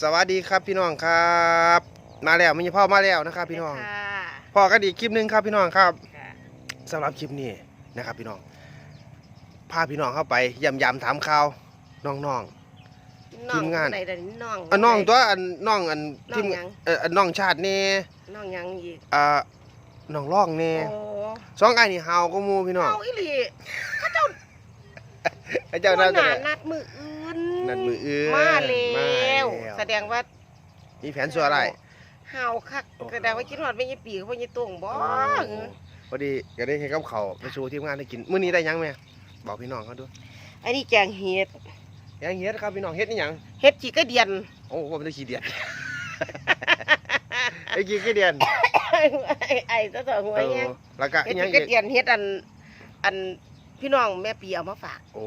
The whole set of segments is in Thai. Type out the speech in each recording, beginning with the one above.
สวัสดีครับพี่น้องครับ มาแล้วมีพ่อมาแล้วนะครับ พี่น้องค่ะพ่อกันอีกคลิปหนึ่งครับพี่น้องครับค่ะสำหรับคลิปนี้นะครับ พี่น้องพาพี่น้องเข้าไปยำยำถามข่าวน้องทีมงานไหนเดี๋ยวนี้น้องๆอันน้องตัวอันน้องอันน้องทีมหยังเอออันน้องชาตินี่น้องหยังอีกอ่าน้องร่องนี่โอ้สองไอ้นี่เฮาก็มูพี่น้องเอาอีหลีไอ้เจ้าหันั่วนหน้านัดมืออื่น นัดมืออื่นมาแล้มาวแล้วแสดงว่ามีแผนสัวอะไรเฮาคักโอ้โหแสดงว่าคิดฮอดไม่ยี่ปีเขาบ่ยี่ตุ่งบ่พอดีก็ได้เห็นกับเขาวไปสู่ทีมงานได้กินมื้อนี้ได้หยังไหมบอกพี่น้องเขาดูอันนี้แกงเห็ดยังเฮ็ดครับพี่น้องเฮ็ดนี่หยังเห็ดจีกระเดียนโอ้ว่ามันได้ขี้เดียนไอ้ขี้ขี้เดียนไอ้ไอ้ตะตอหัวเอแยองแล้วก็เห็ดอิหยัจีงกระอีกเดียนเห็ดอันอันพี่น้องแม่ปีเอามาฝาก โอ้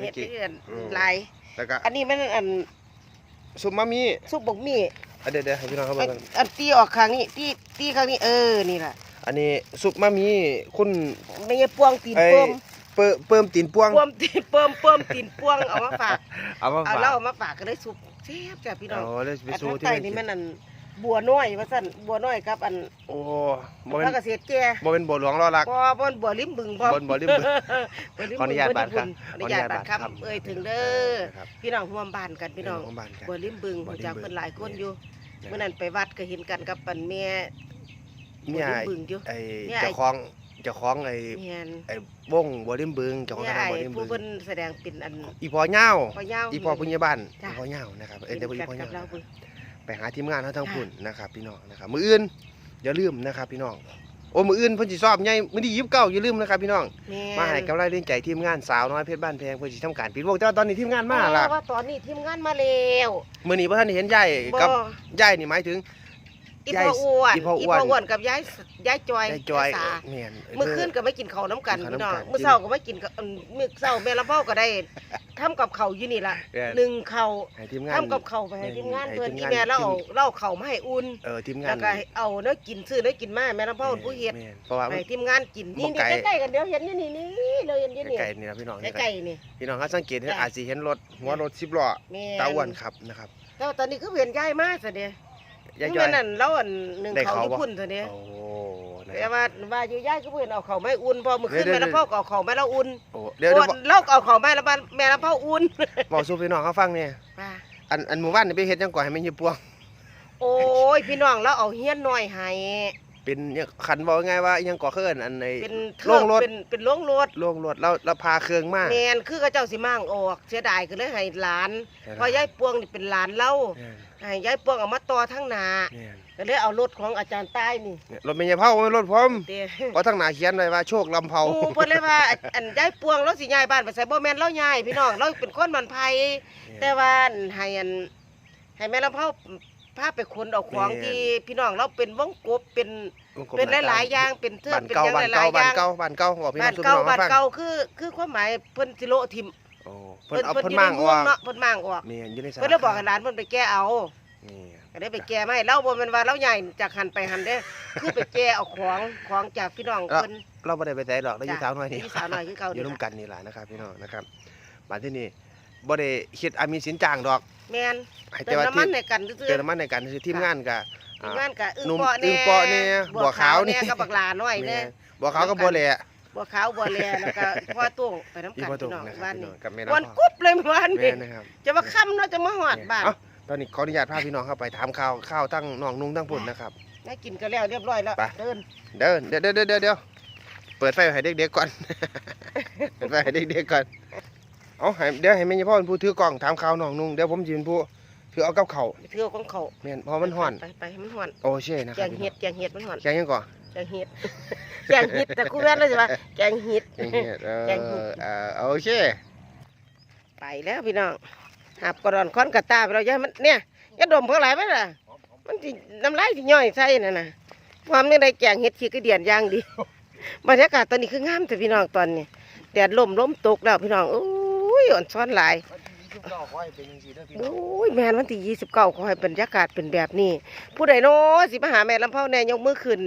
เห็เฮ็ดดจีกี่กระเดียนอืมลาย แล้วก็อันนี้มันอันซุปมะมี่ซุปบกหมี่อะเดี๋ยวเดี๋ยวให้พี่น้องเขาอัเบิ่นงอันตีออกข้างนี้ตีตีข้างนี้เออนี่แหละอันนี้ซุปมะมี่คุณไม่ใช่ปวงตีนไอ้เพิ่มเปิ้มเปิ้มตีนป้วงปวงตีนเพิ่มเพิ่มตีนปวงเอามาฝากเอามาเอาฝากเหล้ามาฝากก็ได้ซุปแซ่บจ้ะพี่น้องโอ้เลยไปอันสู่ข้างที่ใต้นั่นนี่กิมันนอัน บัวน้อยว่าซั่นบัวน้อยกับอันโอ้บ่พเป็ระนเกษตรแก่บ่เป็นบ่หลวงรอรักบ่บ่บัวริมบึงบ่บ่บ่ริมบึงบ่ริมขออนุญาตบึงบาดครับขออนุญาตบาดครับเอ้ยถึงเด้อนะครับพี่น้องร่วมบ้านกันพี่น้องของบ้านกันบัวริมบึงบัวริมบึงรู้จักเพิ่นหลายคนอยู่นะครับเมื่อนั้นไปวัดก็เห็นกันกับปันแม่เมียบัวริมบึงอยู่ไอ้เนี่ยเจ้าของเจ้าของไอ้แม่นไอ้วงบ่ริมบึงเจ้าของเนี่ยคณะไอ้บ่ริมบึผู้งเพิ่นแสดงเป็นอันอีพอเหย้าพ่อยาวอีพอพุญญาบ้านจ้ะอีพอเหย้านะครับเอ้ยเห็นเดี๋ยวอีกันพอเหกับย้าเราเพิ่น ไปหาทีมงานเขาทั้งพุ่นนะครับพี่น้องนะครับมืออื่นอย่าลืมนะครับพี่น้องโอ้มืออื่นเพิ่นสิสอบใหญ่มื้อที่29อย่าลืมนะครับพี่น้องแม่นมาให้กำลังเรียนใจทีมงานสาวน้อยเพชรบ้านแพงเพิ่นสิทำการปิดวงแต่ว่าตอนนี้ทีมงานมาล่ะว่าตอนนี้ทีมงานมาแล้วมื้อนี้บ่ทันได้เห็นยายบ่กับยายนี่หมายถึง อีพ่ออ้วนอีพ่ออ้วนอ้วนกับยายยายจอยยายจอยสาแม่นเมื่อคืนก็ไม่กินข้าวน้ำกันกินข้าวพี่น้องน้ำกันเมื่อเช้าก็ไม่กินกับอืมมื้อเช้าแม่ละเพ่อก็ได้ทำกับข้าวอยู่นี่ล่ะแม่นหนึ่งข้าวให้ทีมงานทำกับข้าวไปให้ทีมงานให้เพิ่นทีมอีงานแม่เราเอาทีมเราข้าวมาให้อุ่นเออทีมงาแล้นวก็ให้เอาเนื้อกินซื้อเนื้อกินมาแม่ละเพ่อเป็นผู้เฮ็ดแม่นเพราะว่ามันให้ทีมงานกินนี่บ่นี่ไกลใกล้ๆกันเดี๋ยวเห็นอยู่นี่นี่เราเห็นอยู่นี่ไก่นี่นะพี่น้องนี่ใกล้ๆนี่พี่น้องเขาสังเกตเห็นจ้ะอาจสิเห็นรถหัวรถ10ล้อแม่ตาอ้วนครับนะครับแต่ว่าตอนนี้คือเห็นยายมาซะเด้ยายคือจอแม่ยนั่นเราอันหนึ่งได้เขาเขาญี่บ่ปุ่นซะเด้โอ้นะคแต่รับ ว่าว่าอยู่ยายก็เพิ่นเอาเขาวไม่อุ่นพอมื้อคืนเดี๋ยว แม่ละพ่อก็เอาเขาวแม่ละอุ่นโอ้เดี๋ยวเดี๋ยวโอ้เราก็เอาเขาวแม่ละบ้านแม่ละพ่ออุ่นบอกสู่พี่น้องเขาฟังเนี่ยว่าอันอันหมู่บ้านนี่ไปเฮ็ดจังก่อนให้มันเหี่ยปวง โอ้ยพี่น้องเราเอาเฮียนน้อยให้เป็นเนี่ยขันบอกง่ายว่าอิหยังก่อเคลื่อนอันในเป็นโรงรถเป็นเป็นโรงรถโรงรถเราเราพาเครื่องมาแมนคือเขาเจ้าสิมั่งออกเสียดายก็เลยให้หลานใช่ครับเพอยายปวงนี่เป็นหลานเล่าแม่น ให้ยายปวงเอามาต่อทั้งหนาแม่นก็เลยเอารถของอาจารย์ใต้นี่เนี่ยรถเมย์เผาไม่รถผมเด้เพราะทั้งหน้าเขียนไว้ว่าโชคลำเผาโอ้เพิ่นเลยว่าอันยายปวงเราสิย้ายบ้านไปใส่บ่แม่นเราย้ายพี่น้องเราเป็นคนมันไผแต่ว่าให้อันให้แม่ลำเผาพาไปขนเอาของที่พี่น้องเราเป็นวงกบเป็นเป็นหลายๆอย่างเป็นเทือกบ้านเป็นเก่าหยังบ้านหลาเก่ายๆอบ้านย่าง เก่าบ้านเก่าบอกพี่น้บ้าอนงสุพี่เก่าน้องบ้านมาฟัง เก่าคือคือความหมายเพิ่นสิโละทิม โอ้เพิ่นเอาเพิ่เพิ่นนอยู่มั่งในอเมือองกเนาะเพิ่นมั่งออกนี่อยู่ในสาเพิ่นเลยบอกให้หลานเพิ่นไปแก้เอา นี่ ก็ได้ไปแก้ไม่เล่าบ่แม่นว่าเราใหญ่จากหันไปหันเด้อ คือไปแก้เอาของของจากพี่น้องเพิ่น เราบ่ได้ไปไสดอกเราอยู่จ้ะ สาวน้อยนี่อยู่สาวน้อยคือเก่าอยู่นี่ร่วมล่ะกันนี่แหละนะครับพี่น้องนะครับมาที่นี่บ่ได้คิดอามีสินจ้างดอกแม่นให้เติแต่มว่าน้ำมันที่ให้กันซื่อเติมน้ำมันในการคือทีมงานกับๆทีมงานก็อึ้งหนุ่มเปาะอึ้แน่งเปาะแน่บัวขาวนี่แกับบักหลาน้อยแน่ บัวขาวกับบัวแหล่ บัวขาวบัวแลแล้วก็พ่อตุ้งไปน้ำอีกันพ่อตุพี่งน้องนะครับบ้านพี่น้นี้องกับแม่วันน้ำกุ๊บเลยบ้านแม่นี้นะครับจะมาค่ำเนาะจะมาหอดบ้านเอ้าตอนนี้ขออนุญาตพาพี่น้องเข้าไปถามข่าวข่าวตั้งน้องนุ่งตั้งปุ่นนะครับ ได้กินก็แล้วเรียบร้อยแล้วไป เดินเดินเดี๋ยวเดี๋ยวเดี๋ยวเดี๋ยวเปิดไฟให้เด็กๆก่อน เปิดไฟให้เด็กๆก่อนเอาให้เดี๋ยวให้แม่ยายพ่อเป็นผู้ถือกล้องถามข่าวน้องนุ่งเดี๋ยวผมจะเป็นผู้ถือเอากับเขาวไปเที่ยวของเขาแม่นเพราะมันห่อนไปไปให้มันห่อนโอ้เช่นะคแกรับงเห็ดแกงเห็ดมันห่อนแกงยังก่อน แกงเห็ดแกงเห็ดแต่กูแม่นเลยสิว่าแกงเห็ด แกงเห็ดเออแกงเห็ดเออโอเคไปแล้วพี่น้องหับกระดอนค้อนกระตาไปเราอย่าให้มันเนี่ยอย่าดมเพราะอะไรไหมล่ะมันสิน้ำลายสิย่อยใส่น่ะนะความนี่ได้แกงเห็ดขี้กระเดียนอย่างดีบรรยากาศตอนนี้คืองามแต่พี่น้องตอนนี้แดดลมลมตกแล้วพี่น้องโอ้ยอ่อนซ้อนหลายโอ้ยแม่นวันที่ยี่สิบเก้าขอให้บรรยากาศเป็นแบบนี้ ผู้ใดโน้สิมาหาแม่ลำเผาแน่ยกมือขึ้น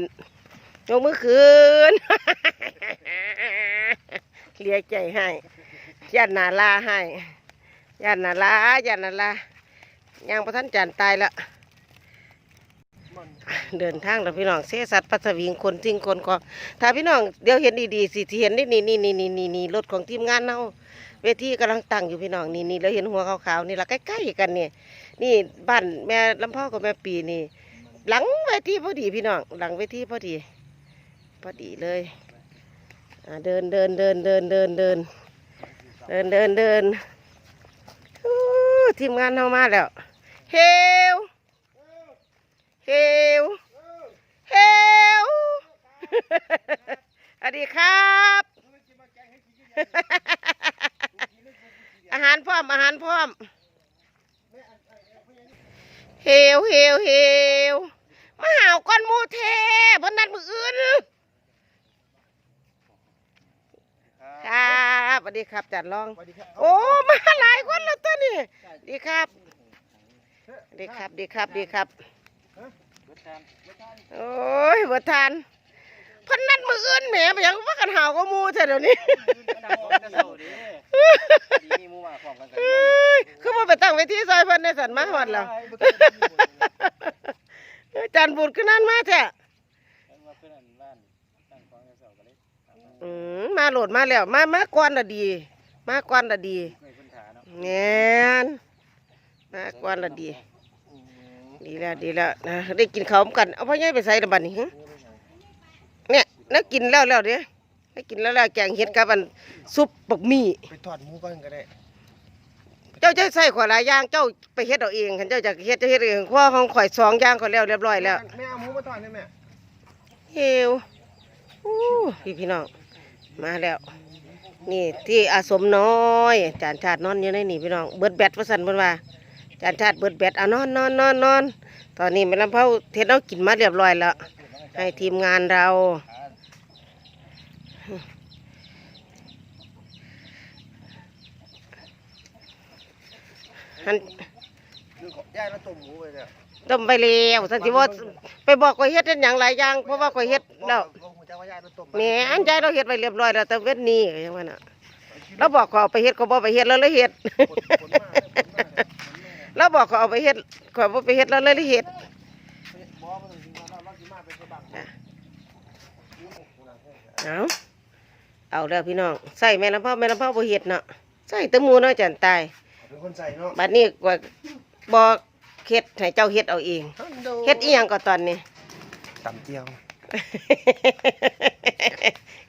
ยกมือขึ้นเลียใจให้ยันนาลาให้ยันนาลายันนาลาย่างประทันจานตายละเดินทางแล้วพี่น้องเสสัตว์ปัสวิงคนทิ้งคนก็ถ้าพี่น้องเดี๋ยวเห็นดีๆสิที่เห็นนี่นี่นี่นี่นี่นี่นี่รถของทีมงานเนาเวทีกำลังตั้งอยู่พี่น้องนี่นี่แล้วเห็นหัวขาวๆนี่ละใกล้ๆกันนี่นี่บ้านแม่ลำพ่อกับแม่ปีนี่ หลังเวทีพอดีพี่น้อง หลังเวทีพอดี พอดีเลยเดินเดินเดินเดินเดินเดินเดินเดินเดินทีมงานเข้ามาแล้วเฮวเฮวเฮวสวัสดีครับ อาหารพร้อม อาหารพร้อมเฮวเฮวเฮวมาหาวก้อนมูเทบนนั้นมืออื่น ครับสวัสดีครับจัดลองสวัสดีครับโอ้มาหลายคนแล้วตัวนี้ดีครับ ดีครับดีครับดีครับโอ้ยบ่ทานเพันนัดมืออื่นแหมไปยังว่ากันหาวก็มูเถอะเดี๋ยวนี้เอ้ยคือว่าไปตั้งไว้ที่ซอยเพิ่นในสันมาหอดแล้วจานบุญขึ้นนั่นมาแท้อื มมาโหลดมาแล้ว มามาก่อนละดี มาก่อนละดีแน่นมาก่อนละดี ดีแล้วดีแล้วนะได้กินข้าวพร้อมกัน เอาพ่อใหญ่ไปใส่ระบัดนี่หึเนี่ยแล้วกินแล้วแล้วเด้ได้กินแล้วแล้วแกงเห็ดกับอันซุปบักหมี่ ไปทอดหมูก่อนก็ได้เจ้าจะใส่ขวดหลายอย่าง เจ้าไปเฮ็ดเอาเองคันเจ้าจะเฮ็ดจะเฮ็ดเองเพราะว่าของข่อยสองอย่างก็แล้วเรียบร้อยแล้วแม่เอาหมูมาทอดได้ไหม เฮวอู้พี่พี่น้อง มาแล้ว นี่ที่อาสมน้อยจานชาตินอนอยู่ในนี่พี่น้องเบิดแบตว่าสั่นเพิ่นว่าจานชาติเบิดแบตอะนอนนอนนอนนอนตอนนี้แม่ลำเผาเทศเรากินมาเรียบร้อยแล้ว ให้ทีมงานเราหันคือขอย่ายแล้วต้มหมูไปเนี่ยต้มไปแล้วสันติว่าไปบอกข่อยเฮ็ดเฮ็ดหยังหลายอย่างเพราะว่าข่อยเฮ็ดแล้ว แล้วต้มแหม่อันใจเราเฮ็ดไปเรียบร้อยแล้วแต่เวทนี้ก็ยังว่าน่ะเราบอกเขาเอาไปเฮ็ดเขาบ่ไปเฮ็ดแล้วเลยเฮ็ดเราบอกเขาเอาไปเฮ็ดเขาบ่ไปเฮ็ดแล้วเลยเฮ็ดเอาเอาแล้วพี่น้องใส่แม่ลำพ่อแม่ลำพ่อบ่เฮ็ดเนาะใส่แตะมูเนาะจันตายเป็นคนใส่เนาะบัดนี้ว่าบอกเฮ็ดให้เจ้าเฮ็ดเอาเองเฮ็ดอีหยังก็ตอนนี้ตำเจียว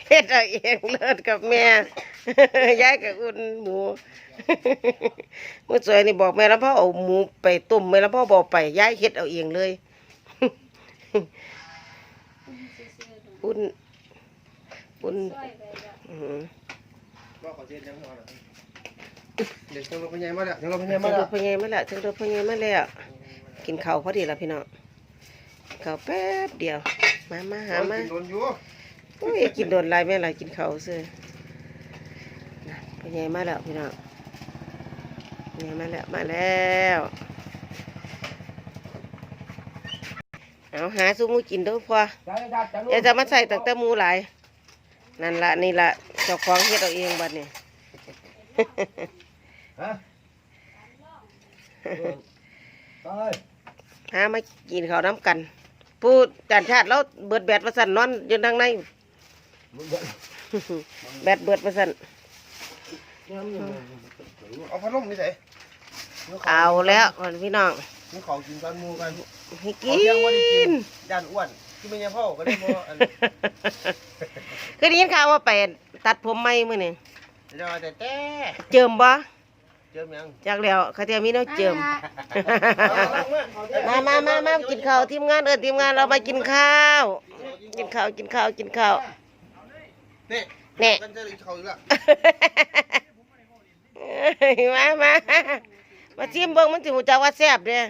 เฮ็ดเอาเองเลิศกับแม่ยายกับอุ่นหมูเมื่อสวยนี่บอกแม่แล้วพ่อเอาหมูไปต้มแม่แล้วพ่อบอกไปยายเฮ็ดเอาเองเลยอุ่นอุ่นอืมก็ขอเทียนยังนอนเดี๋ยวจังรถพญายมาแล้วจังรถพญายถึมางรแล้วถพญายมาแล้วถึงรถพญายมาแล้วกินข้าวพอดีแล้วพี่น้อง กินข้าวแป๊บเดียว มามาหามาโดนอยู่โอ้ยกินโดนไรแม่ไรกินเขาวซื้อน่ะพ่อใหญ่มาแล้วพี่น้องพ่อใหญ่มาแล้วมาแล้วเอาหาซูมูกินเด้วยพออย่าจะมาใส่ตั้งแต่หมูหลายนั่นละนี่ละเจ้าของเฮ็ดเอาเองบัดนี้ฮะหามากินข้าวน้ำกัน ผู้จันชาติแล้วเบิดแบดประสันนอนอยู่ทางใน แบดเบิดประสันเอาพัดลมนี่ใส่เอาแล้วพี่น้องนี่ขอกินกันหมูกันให้ขอกิเที่ยงว่าได้กินนย่านอ้วนที่ไม่ยาพ่อก็ได้บ่อันเคยได้ยินข่าวว่าไปตัดผมไหมมื้อนี่เดี๋ยวแต่แต่เจิมบ่เจิมยังจากแล้วเขาเทียมีแน้เจิมเอาลงมามามามามากินข้าวทีมงานเออทีมงานเรามากินข้าว กินข้าวกินข้าวกินข้าว นี่แน่กันจะอีกเขาอีกละมามามาชิมเบิ่งมันสิหูจักว่าแซ่บเด้อ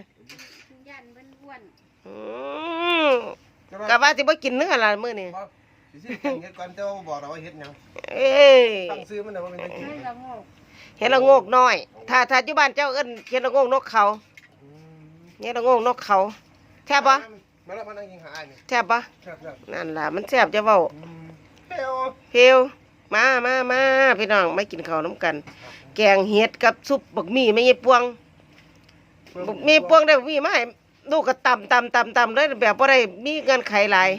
ยันเบิ้นอ้วนอืมกะว่าสิบ่กินเนื้อละมื้อนี้สิสิกินเฮ็ดก่อนแต่ว่าบอกเราว่าเฮ็ดหยังเอ้ยตั้งซื้อมันน่ะว่าเป็นตะกี้ให้ละโงก เฮ็ดละโงกน้อย ถ้าถ้าอยู่บ้านเจ้าเอิ้นเฮ็ดละโงกนกเขาเฮ็ดละโงกนกเขาแซ่บบ่มาแล้วมานั่งกินหาอ้ายนี่แซ่บบ่ครับครับนั่นล่ะมันแซ่บจะเว้าเฮ้ยเพลวมามามาพี่น้องมากินข้าวน้ำกัน แกงเห็ดกับซุปบักหมี่ไม่ใช่ปวง มีพวงได้บ่มีมาให้ลูกก็ต่ำต่ำต่ำต่ำเลยแบบบ่ได้มีเงินไขหลาย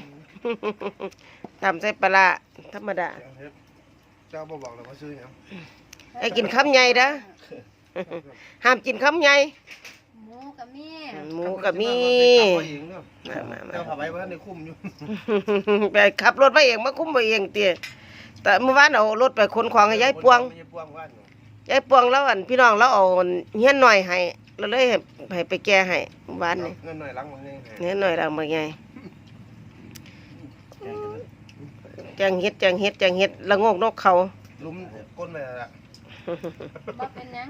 ต่ำใส่ปลาร้าธรรมดา เจ้าบ่บอกเลยว่าซื้อหยัง ไอ้กินคำใหญ่เด้อห้ามกินคำใหญ่ หมูกับมีหมูก็มีมามามาเจ้าพาไปว่าในคุ้มอยู่ไปขับรถมาเองมาคุ้มมาเองเตี้ยแต่เมื่อวานเอารถไปขนของให้ยายปวงยายปวงว่านอยู่ยายปวงแล้วอันพี่น้องเราเอาเฮียนหน่อยให้เราเลยให้ให้ไปแก้ให้เมื่อวานนี่เงินหน่อยหลังมันนี่เฮียนหน่อยเรามาไงแจงเฮ็ดแจงเฮ็ดแจงเฮ็ดละโงกนกเขาลุ้มก้นไปแล้วล่ะ บ่เป็นหยัง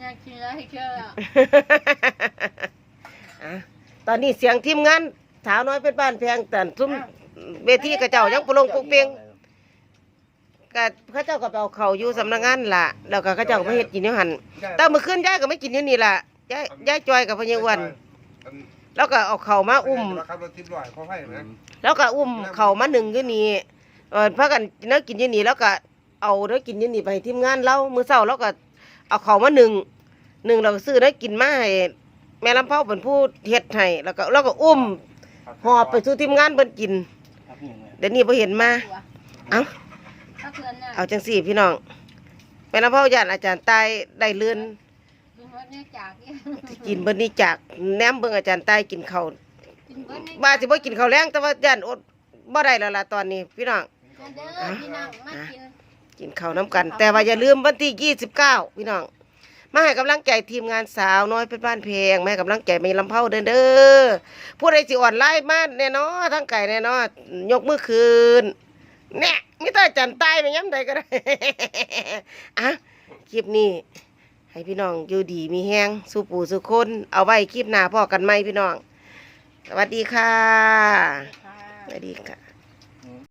อยากกินแล้วให้เชื่ออะตอนนี้เสียงทีมงานสาวน้อยเป็นบ้านแพงแต่ซุ้มเวทีกระเจ้ายังปลงปุกเปียงก็เข้าเจ้าก็ไปเอาเขาอยู่สำนักงานล่ะแล้วก็เข้าเจ้าก็มาเฮ็ดกินอยู่หันแต่เมื่อคืนยายก็ไม่กินอยู่นี่ล่ะยายยายจอยกับพญาอ้วันแล้วก็เอาเขามาอุ้มขับรถทิพย์ลอยเขาให้ไหมแล้วก็อุ้มเขามาหนึ่งอยู่นี่เออพากันเนื้อกินอยู่นี่แล้วก็ เอาเนื้อกินยู่นี่ไปให้ทีมงานเรามื้อเช้าแล้วก็เอาเขามาหนึ่งหนึ่งเราก็ซื้อเนื้อกินมาให้แม่ลำเผาเป็นผู้เฮ็ดให้แล้วก็แล้วก็อุ้มหอบไปสู่ทีมงานเพิ่นกิน เดี๋ยวนี้บ่เห็นมาเอ้าเอาจังสี่พี่น้องแม่ลำเผาญาติอาจารย์ตายได้เลื่อนกินเบิดเนี่ยจากเนี่ยกินเบิ่นี้จากแหนมเบิ่งอาจารย์ตายกินเขาวกินเบิดเนี่ยว่าสิบ่กินเขาแรงแต่ว่าญาติอดบ่ได้แล้วล่ะตอนนี้ พี่น้องเด้อพี่น้องมากิน กินข้าวน้ำกัน แต่ว่าอย่าลืมวันที่29พี่น้อง มาให้กำลังใจทีมงานสาวน้อยเป็นบ้านเพลงมาให้กำลังใจมีลำเผาเด้อเด้อผู้ใดสิอ่อนไล่มาแน่นอนทั้งไก่แน่นอนยกมือคืนเนี่ยมิตรจันตายไปย้ำใดก็ได้อะคลิปนี้ ให้พี่น้องอยู่ดีมีแห้งสู้ปู่สู้คน เอาไว้คลิปหน้าพ่อกันไหมพี่น้อง สวัสดีค่ะ สวัสดีค่ะ